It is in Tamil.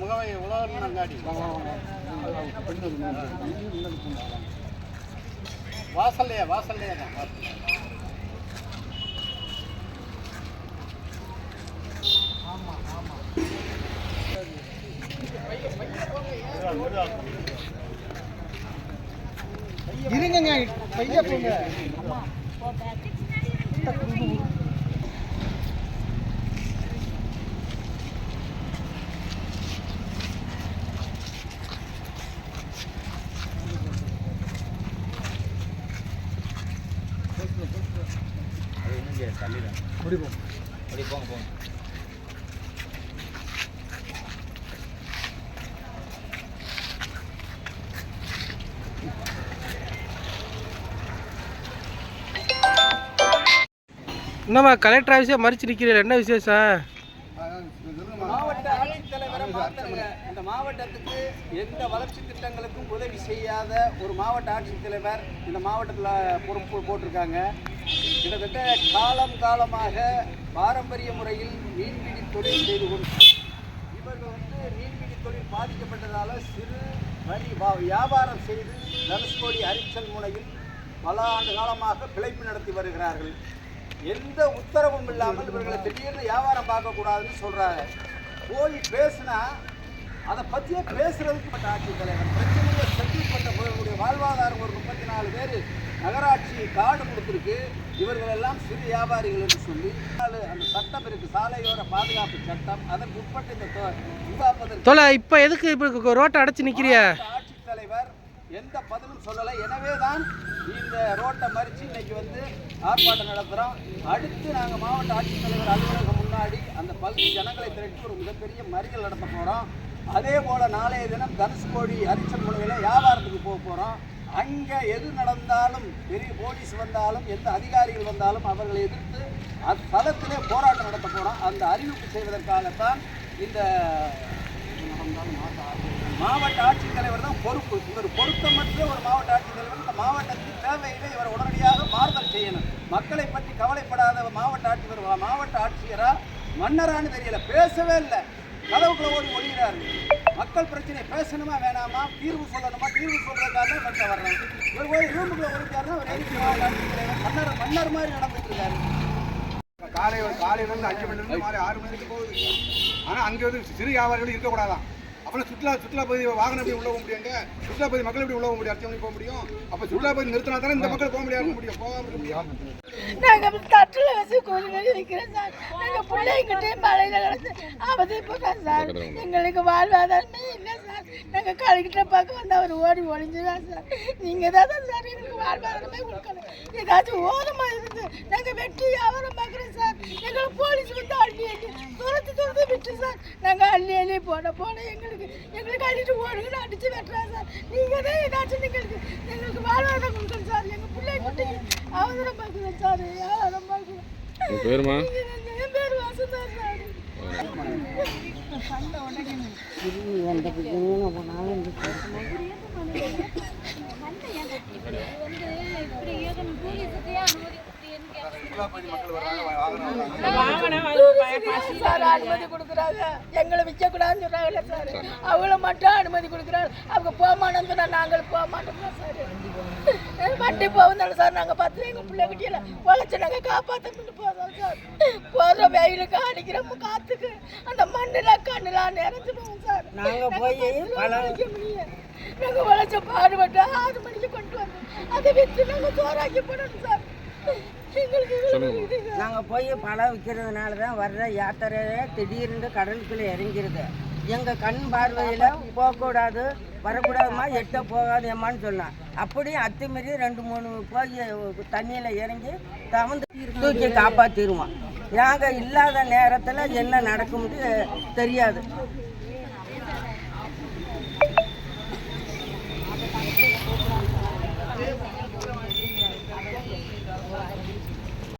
முகவை உழவர் அங்காடி வாசல்லையா வாசல்லையா தான் வாசல்லையா. இருங்கங்க பைய போங்க முடிப்போம் என்னம்மா கலெக்டர் ஆஃபீஸே மறிச்சு நிற்கிறீர்கள் என்ன விசேஷம்? இந்த மாவட்டத்துக்கு எந்த வளர்ச்சி திட்டங்களுக்கும் உதவி செய்யாத ஒரு மாவட்ட ஆட்சித்தலைவர் இந்த மாவட்டத்தில் பொறுப்பு போட்டிருக்காங்க. கிட்டத்தட்ட காலம் காலமாக பாரம்பரிய முறையில் மீன்பிடி தொழில் செய்து கொண்டு இவர்கள் வந்து மீன்பிடி தொழில் பாதிக்கப்பட்டதால் சிறு வரி வா- வியாபாரம் செய்து தனுஷ்கோடி அரிச்சல் முனையில் பல ஆண்டு காலமாக பிழைப்பு நடத்தி வருகிறார்கள். எந்த உத்தரவும் இல்லாமல் இவர்களை திடீர்னு வியாபாரம் பார்க்கக்கூடாதுன்னு சொல்கிறாங்க போய் பேசினா அதை பற்றியே பேசுறதுக்கு பட்ட ஆட்சித்தலைவர் பிரச்சனையை செட்டில் பண்ண போகக்கூடிய வாழ்வாதாரம் ஒரு முப்பத்தி நாலு பேர் நகராட்சி கார்டு கொடுத்துருக்கு. இவர்கள் எல்லாம் சிறு வியாபாரிகள் என்று சொல்லி அந்த சட்டம் இருக்கு. சாலையோர பாதுகாப்பு சட்டம் அதற்கு உட்பட்டு இந்த தோலை இப்போ எதுக்கு இப்போ ரோட்டை அடைச்சி நிற்கிறிய எந்த பதிலும் சொல்லலை. எனவே தான் இந்த ரோட்டை மறித்து இன்னைக்கு வந்து ஆர்ப்பாட்டம் நடத்துகிறோம் அடுத்து நாங்கள் மாவட்ட ஆட்சித்தலைவர் அலுவலகம் முன்னாடி அந்த பகுதி ஜனங்களை திரட்டி ஒரு மிகப்பெரிய மறியல் நடத்த போகிறோம் அதே போல் நாளைய தினம் தனுஷ்கோடி அரிச்சல் முனையில் வியாபாரத்துக்கு போக போகிறோம் அங்கே எது நடந்தாலும் பெரிய போலீஸ் வந்தாலும் எந்த அதிகாரிகள் வந்தாலும் அவர்களை எதிர்த்து அந்த தளத்திலே போராட்டம் நடத்த போகிறோம் அந்த அறிவிப்பு செய்வதற்காகத்தான் இந்த நடந்தாலும் ஆட்சித்தலைவர் பொறுப்பு இவர் பொருத்தமற்ற ஒரு மாவட்ட ஆட்சித்தலைவர். இந்த மாவட்டத்தின் தேவையில்லை இவர் உடனடியாக மாறுதல் செய்யணும். மக்களை பற்றி கவலைப்படாத மாவட்ட ஆட்சியர் மாவட்ட ஆட்சியரா? மன்னரான்னு தெரியல. பேசவே இல்லை. கதவுக்குள்ள ஓடி ஒழிகிறார்கள் மக்கள் பிரச்சனை பேசணுமா வேணாமா? தீர்வு சொல்லணுமா? தீர்வு சொல்றதுக்காக தான் கட்ட வர்றேன். இவர் போய் ரூமுக்குள்ள ஒழிச்சாருன்னா அவர் எதுக்கு மாவட்ட ஆட்சித்தலைவர்? மன்னர் மன்னர் மாதிரி நடந்துட்டு இருக்காரு. காலை காலையில இருந்து அஞ்சு மணி இருந்து மாலை ஆறு மணிக்கு போகுது. ஆனா அங்க வந்து சிறு வியாபாரிகள் இருக்கக்கூடாதான். அப்புறம் சுற்றுலா சுற்றுலா பகுதி வாகனம் எப்படி உள்ள போக முடியுங்க சுற்றுலா பகுதி மக்கள் எப்படி உள்ள போக முடியும் போக முடியும்? அப்ப சுற்றுலா பகுதி நிறுத்தினா தானே இந்த மக்கள் போக முடியாது? முடியும். இருக்க முடியும். நாங்கள் தட்டில் வச்சு வைக்கிறோம் சார். நாங்கள் பிள்ளைங்கிட்டே மழையில் கிடந்து அவதிப்படுறோம் சார். எங்களுக்கு வாழ்வாதாரமே இல்லை நாங்கள் கழுகிட்ட பார்க்க வந்து அவர் ஓடி ஒளிஞ்சுதான் சார். நீங்கள் தான் சார் எங்களுக்கு வாழ்வாதாரமே கொடுக்கணும். ஏதாச்சும் ஓரமாக இருந்து நாங்கள் வெட்டி வியாபாரம் பார்க்குறோம் சார். எங்களை போலீஸ் வந்து அள்ளி அள்ளி துரத்து துரத்து விட்டு சார். நாங்கள் அள்ளி அள்ளி போன போன எங்களுக்கு எங்களுக்கு அள்ளிட்டு ஓடுங்கன்னு அடித்து வெட்டுறோம் சார். நீங்கள் தான் ஏதாச்சும் எங்களுக்கு எங்களுக்கு வாழ்வாதாரம் கொடுக்கணும் சார். எங்கள் பிள்ளைங்கிட்ட அவசரம் பார்க்குறேன் சார். அவசரம் பார்க்குறேன் உன் பேருமா? என் பேர் வசந்தா சார். சார் அனுமதி கொடுக்குறாங்க எங்களை விற்கக்கூடாதுன்னு சொல்றாங்கல்ல சார் அவங்கள மட்டும் அனுமதி கொடுக்குறாங்க. அவங்க போக மாட்டோம்னு சொன்னா நாங்கள் போக மாட்டோம் சார். வண்டி போகுந்தாலும் சார் நாங்கள் பார்த்து எங்கள் பிள்ளைகிட்டியில உழைச்சி நாங்கள் காப்பாற்றணும்னு போகிறோம் சார். போகிற வெயிலுக்கு அடிக்கிறோம் காற்றுக்கு அந்த மண்ணில் கண்ணில் நிறைஞ்சிடுவோம் சார். நாங்கள் போய் உழைக்க முடியும் நாங்கள் உழைச்ச பாடுபட்டு ஆறு மணிக்கு கொண்டு வந்தோம். அதை விற்று நாங்கள் சோறாக்கி போடணும் சார். நாங்கள் போய் பழம் விற்கிறதுனால தான் வர்ற யாத்திரையே திடீர்னு கடலுக்குள்ளே இறங்கிருது. எங்கள் கண் பார்வையில் போகக்கூடாது வரக்கூடாதுமா எட்ட போகாதேம்மான்னு சொன்னான் அப்படியே அத்துமீறி ரெண்டு மூணு போய் தண்ணியில் இறங்கி தவந்து தூக்கி காப்பாற்றிடுவான் நாங்கள் இல்லாத நேரத்தில் என்ன நடக்கும்னு தெரியாது